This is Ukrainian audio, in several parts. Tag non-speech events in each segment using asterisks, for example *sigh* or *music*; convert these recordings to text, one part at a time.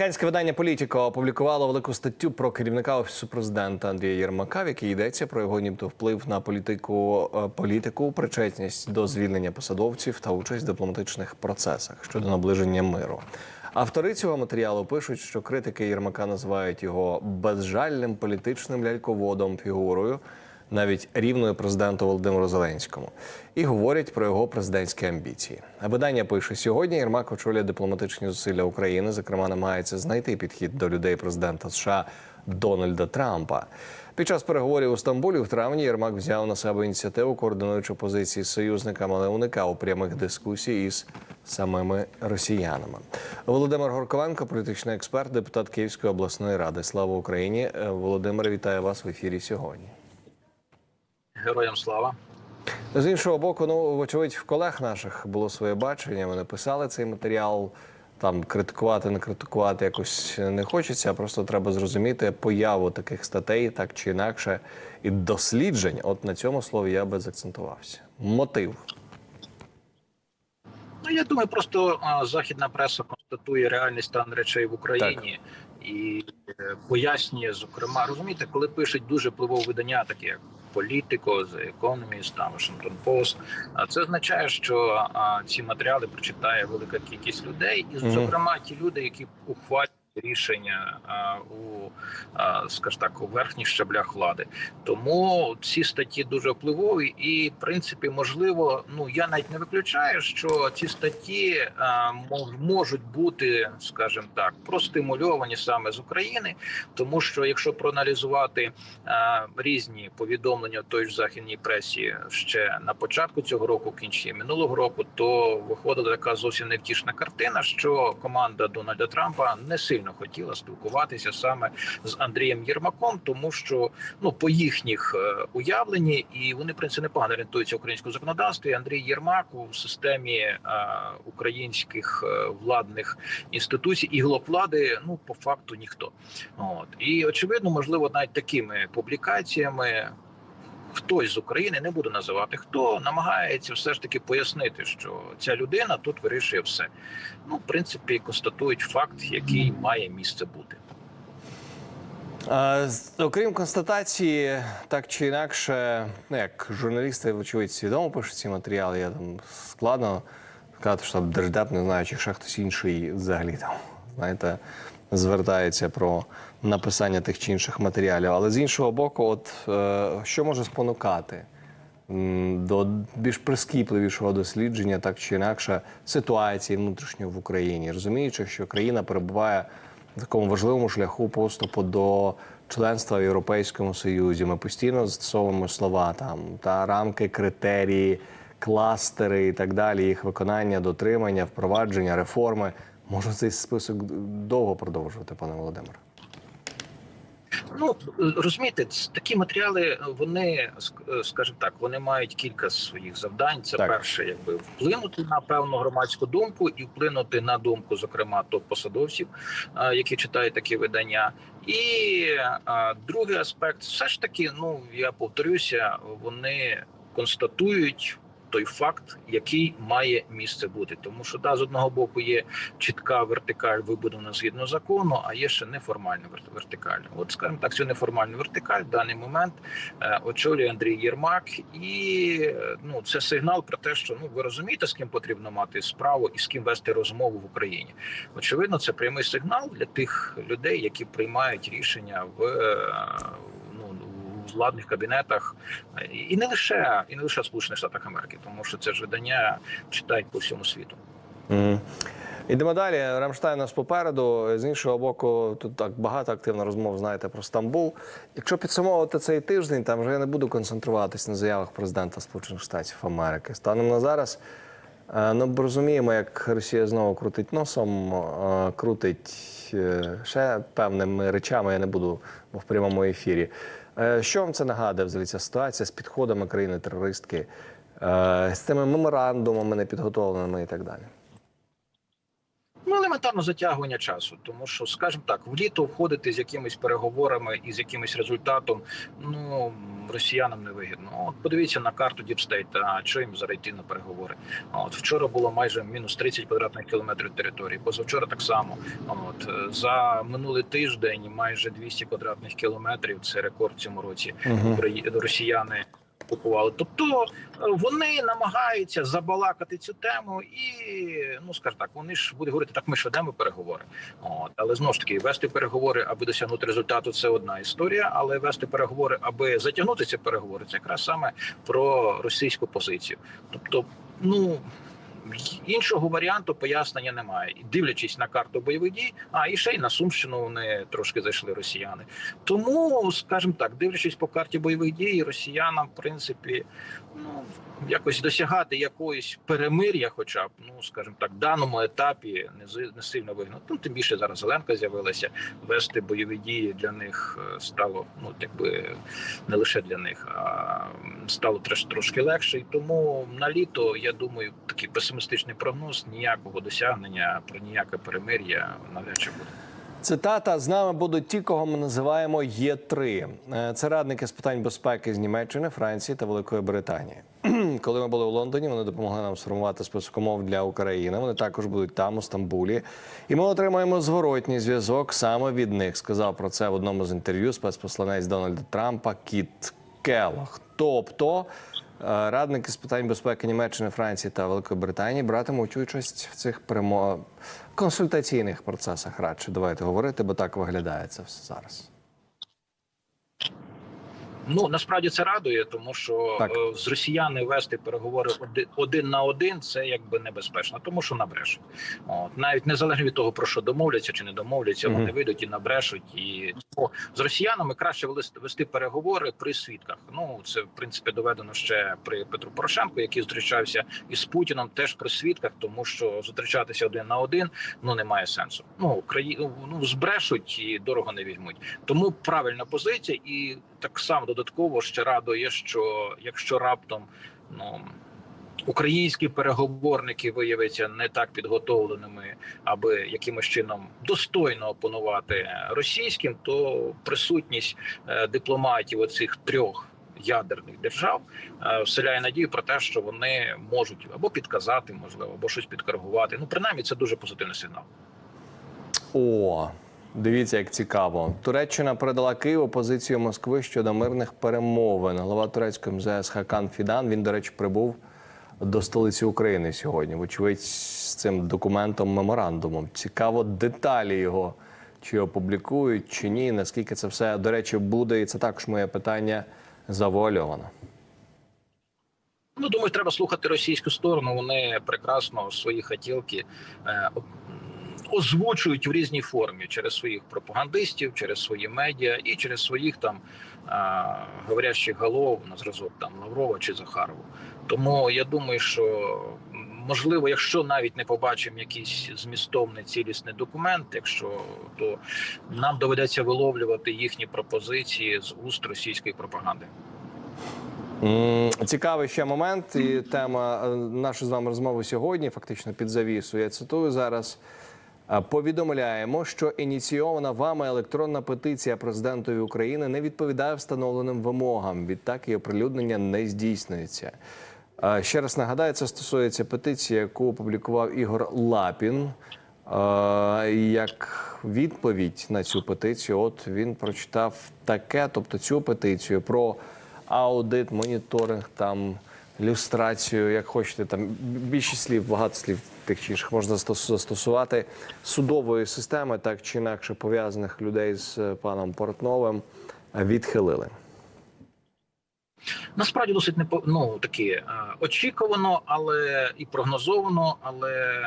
Американське видання Політіко опублікувало велику статтю про керівника офісу президента Андрія Єрмака, в якій йдеться про його нібито вплив на політику, е, політику, причетність до звільнення посадовців та участь в дипломатичних процесах щодо наближення миру. Автори цього матеріалу пишуть, що критики Єрмака називають його безжальним політичним ляльководом фігурою, навіть рівною президенту Володимиру Зеленському, і говорять про його президентські амбіції. А видання пише сьогодні. Єрмак очолює дипломатичні зусилля України. Зокрема, намагається знайти підхід до людей президента США Дональда Трампа. Під час переговорів у Стамбулі в травні Єрмак взяв на себе ініціативу, координуючи позиції з союзниками, але уникав прямих дискусій із самими росіянами. Володимир Горковенко, політичний експерт, депутат Київської обласної ради. Слава Україні! Е, Володимир, вітаю вас в ефірі сьогодні. Героям слава. З іншого боку, ну вочевидь, в колег наших було своє бачення. Вони писали цей матеріал. Там критикувати, не критикувати якось не хочеться. Просто треба зрозуміти появу таких статей, так чи інакше, і досліджень. От на цьому слові я би закцентувався. Мотив. Ну я думаю, просто а, західна преса констатує реальний стан речей в Україні і е, пояснює, зокрема, розумієте, коли пишуть дуже впливове видання, таке як Політико, The Economist, там Washington Post, а це означає, що а, ці матеріали прочитає велика кількість людей, і зокрема ті люди, які ухвалюють рішення а, у скажімо так у верхніх щаблях влади. Тому ці статті дуже впливові, і в принципі, можливо, ну я навіть не виключаю, що ці статті можуть бути, скажімо так, простимульовані саме з України, тому що якщо проаналізувати різні повідомлення той ж західній пресі ще на початку цього року, в кінці минулого року, то виходила така зовсім невтішна картина, що команда Дональда Трампа не сильно хотіла спілкуватися саме з Андрієм Єрмаком, тому що ну по їхніх е, уявленні, і вони в принципі непогано орієнтуються в українському законодавстві. Андрій Єрмак у системі е, українських е, владних інституцій і глок влади, ну по факту ніхто. От і очевидно, можливо, навіть такими публікаціями. Хтось з України не буду називати хто намагається все ж таки пояснити, що ця людина тут вирішує все. Ну, в принципі, констатують факт, який має місце бути. Окрім констатації, так чи інакше, ну як журналісти, вочевидь, свідомо пишуть ці матеріали, я там складно сказати, що там держдеп, не знаю, чи ще хтось інший взагалі там, знаєте, звертається про написання тих чи інших матеріалів. Але з іншого боку, от е, що може спонукати до більш прискіпливішого дослідження, так чи інакше, ситуації внутрішньої в Україні, розуміючи, що країна перебуває такому важливому шляху поступу до членства в Європейському Союзі. Ми постійно застосовуємо слова там та рамки, критерії, кластери і так далі, їх виконання, дотримання, впровадження, реформи. Можу цей список довго продовжувати, пане Володимире. Ну розумієте, такі матеріали вони ск- скажімо так, вони мають кілька своїх завдань. Це Так. перше, якби вплинути на певну громадську думку і вплинути на думку, зокрема топ-посадовців, які читають такі видання. І другий аспект, все ж таки, ну я повторюся, вони констатують. Той факт, який має місце бути, тому що да, з одного боку є чітка вертикаль вибудована згідно закону, а є ще неформальна вер- вертикаль. От скажімо так, цю неформальну вертикаль в даний момент е, очолює Андрій Єрмак, і ну це сигнал про те, що ну ви розумієте, з ким потрібно мати справу і з ким вести розмову в Україні. Очевидно, це прямий сигнал для тих людей, які приймають рішення в е, владних кабінетах, і не лише і не лише в Сполучених Штатах Америки, тому що це ж видання читають по всьому світу. Мгм. Ідемо далі. Рамштайн нас попереду. З іншого боку, тут так багато активно розмов знаєте про Стамбул. Якщо підсумовувати цей тиждень, там вже я не буду концентруватись на заявах президента Сполучених Штатів Америки. Станом на зараз. е, Ну, розуміємо, як Росія знову крутить носом, е, крутить е, ще певними речами. Я не буду в прямому ефірі. Е, Що вам це нагадує взагалі ця ситуація з підходами країни-терористки, е, з цими меморандумами непідготовленими і так далі? Елементарно затягування часу, тому що, скажімо так, в літо входити з якимись переговорами і з якимось результатом, ну росіянам не вигідно. От подивіться на карту Діпстейт, а що їм зараз йти на переговори. От вчора було майже мінус 30 квадратних кілометрів території. Позавчора так само. От за минулий тиждень майже 200 квадратних кілометрів. Це рекорд в цьому році. Угу. Росіяни купували. Тобто е, вони намагаються забалакати цю тему, і ну скажімо так, вони ж будуть говорити, так ми ж ведемо переговори. От але знову ж таки, вести переговори, аби досягнути результату, це одна історія. Але вести переговори, аби затягнути ці переговори, це якраз саме про російську позицію. Тобто, ну. Іншого варіанту пояснення немає, дивлячись на карту бойових дій, а і ще й на Сумщину вони трошки зайшли росіяни. Тому, скажімо так, дивлячись по карті бойових дій, росіянам, в принципі, ну якось досягати якоїсь перемир'я, хоча б ну скажімо так, даному етапі не не сильно вигідно. Ну тим більше зараз Зеленка з'явилася. Вести бойові дії для них е, стало ну якби не лише для них, а стало трош, трошки легше. І тому на літо я думаю, такі такий песимістичний прогноз ніякого досягнення про ніяке перемир'я навряд чи буде. Цитата: з нами будуть ті, кого ми називаємо Є3. Е, Це радники з питань безпеки з Німеччини, Франції та Великої Британії. *clears throat* Коли ми були у Лондоні, вони допомогли нам сформувати список умов для України. Вони також будуть там, у Стамбулі. І ми отримаємо зворотній зв'язок саме від них. Сказав про це в одному з інтерв'ю спецпосланець Дональда Трампа Кіт Келлог. Тобто. Е, Радники з питань безпеки Німеччини, Франції та Великої Британії братимуть участь в цих перемо... консультаційних процесах. Радше давайте говорити, бо так виглядає це все зараз. Ну насправді це радує, тому що Так. е, з росіяни вести переговори один, на один це якби небезпечно, тому що набрешуть. От навіть незалежно від того про що домовляться чи не домовляться, Мгм. вони вийдуть і набрешуть. І ну, з росіянами краще вести, переговори при свідках. Ну це в принципі доведено ще при Петру Порошенку, який зустрічався із Путіном, теж при свідках, тому що зустрічатися один на один ну немає сенсу. Ну краї... ну збрешуть і дорого не візьмуть. Тому правильна позиція, і так само додатково ще радує, що якщо раптом ну. Українські переговорники виявляться не так підготовленими, аби якимось чином достойно опонувати російським, то присутність е, дипломатів оцих трьох ядерних держав е, вселяє надію про те, що вони можуть або підказати, можливо, або щось підкоригувати. Ну принаймні, це дуже позитивний сигнал. О, дивіться, як цікаво. Туреччина передала Києву позицію Москви щодо мирних перемовин. Голова турецької МЗС Хакан Фідан. Він, до речі, прибув до столиці України сьогодні. Вочевидь, з цим документом меморандумом. Цікаво, деталі його чи опублікують, чи ні. Наскільки це все, до речі, буде, і це також моє питання завуальовано. Ну, думаю, треба слухати російську сторону. Вони прекрасно свої хотілки е, озвучують в різній формі через своїх пропагандистів, через свої медіа і через своїх там е, говорящих голов на зразок там Лаврова чи Захарова. Тому я думаю, що можливо, якщо навіть не побачимо якийсь змістовний цілісний документ, якщо то нам доведеться виловлювати їхні пропозиції з уст російської пропаганди. Цікавий ще момент, і тема е, нашої з вами розмови сьогодні, фактично під завісу. Я цитую зараз. Повідомляємо, що ініційована вами електронна петиція президентові України не відповідає встановленим вимогам. Відтак її оприлюднення не здійснюється. Ще раз нагадаю, це стосується петиції, яку опублікував Ігор Лапін. Як відповідь на цю петицію, от він прочитав таке, тобто цю петицію про аудит, моніторинг, там люстрацію, як хочете, там більше слів, багато слів тих чи інших можна застос- застосувати судової системи, так чи інакше пов'язаних людей з е, паном Портновим, відхилили. Насправді досить не ну, такі е, очікувано, але і прогнозовано, але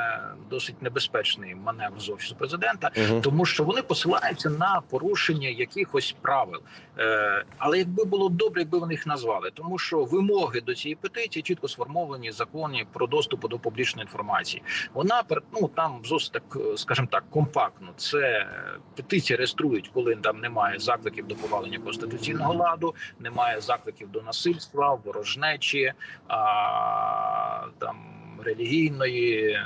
досить небезпечний маневр з офісу президента, Мгм. тому що вони посилаються на порушення якихось правил. Е, але якби було добре, якби вони їх назвали, тому що вимоги до цієї петиції чітко сформовані в законі про доступ до публічної інформації. Вона ну там зовсім так, е, скажімо так, компактно. Це петиції реєструють, коли там немає закликів до повалення конституційного ладу, немає закликів до насильства, ворожнечі, а, там релігійної.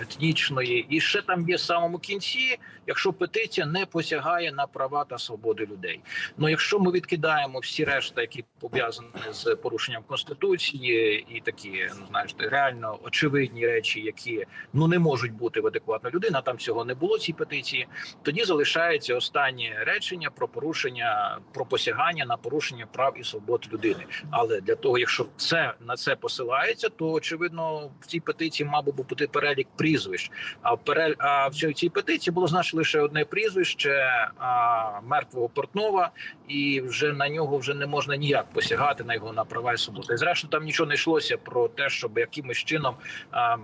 Етнічної, і ще там є в самому кінці, якщо петиція не посягає на права та свободи людей. Ну якщо ми відкидаємо всі решта, які пов'язані з порушенням конституції, і такі ну знаєш, реально очевидні речі, які ну не можуть бути в адекватна людина. Там цього не було цій петиції. Тоді залишається останнє речення про порушення про посягання на порушення прав і свобод людини. Але для того, якщо це на це посилається, то очевидно в цій петиції мав би бути перелік прізвищ. А в перель а в цій, цій петиції було значно лише одне прізвище а, мертвого Портнова, і вже на нього вже не можна ніяк посягати на його на права і свободи. Зрештою, там нічого не йшлося про те, щоб якимось чином. А,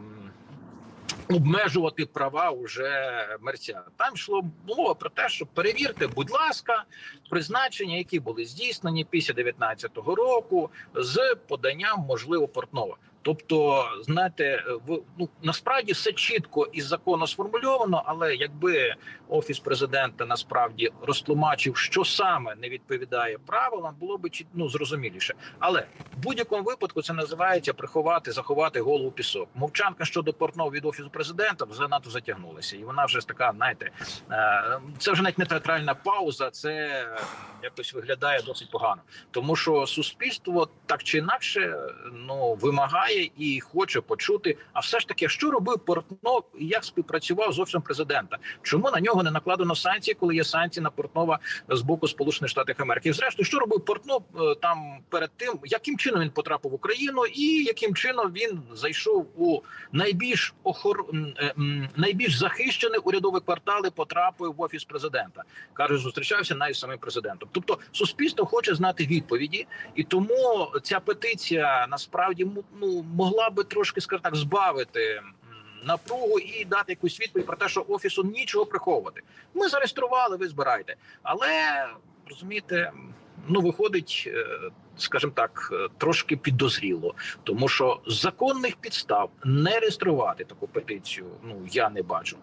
Обмежувати права уже мерця. Там йшло мова про те, що перевірте, будь ласка, призначення, які були здійснені після 19-го року, з поданням можливо Портнова. Тобто, знаєте, в ну насправді все чітко і законно сформульовано, але якби офіс президента насправді розтлумачив, що саме не відповідає правилам, було б ну, зрозуміліше. Але в будь-якому випадку це називається приховати, заховати голову пісок. Мовчанка щодо Портнова від офісу президента занадто затягнулася, і вона вже така, знаєте, е, це вже навіть не театральна пауза, це якось виглядає досить погано, тому що суспільство так чи інакше ну вимагає і хоче почути. А все ж таки, що робив Портнов і як співпрацював з офісом президента? Чому на нього не накладено санкції, коли є санкції на Портнова з боку Сполучених Штатів Америки? Зрештою, що робив Портнов е, там перед тим, яким чином він потрапив в Україну, і яким чином він зайшов у найбільш охор... е, найбільш захищений урядовий квартал потрапив в офіс президента. каже, зустрічався навіть самим президентом. Тобто, суспільство хоче знати відповіді, і тому ця петиція насправді м- ну могла би трошки скажімо так збавити. Напругу і дати якусь відповідь про те, що офісу нічого приховувати. Ми зареєстрували, ви збираєте. Але розумієте, ну виходить, е, скажімо так, е, трошки підозріло, тому що законних підстав не реєструвати таку петицію, ну я не бачу.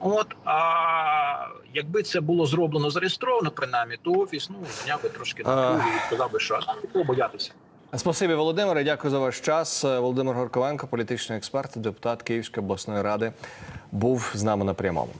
От а якби це було зроблено зареєстровано, принаймні, то офіс ну зняв би трошки напруги і сказав би, що а боятися. Спасибі, Володимире. Дякую за ваш час. Володимир Горковенко, політичний експерт, депутат Київської обласної ради, був з нами на прямому.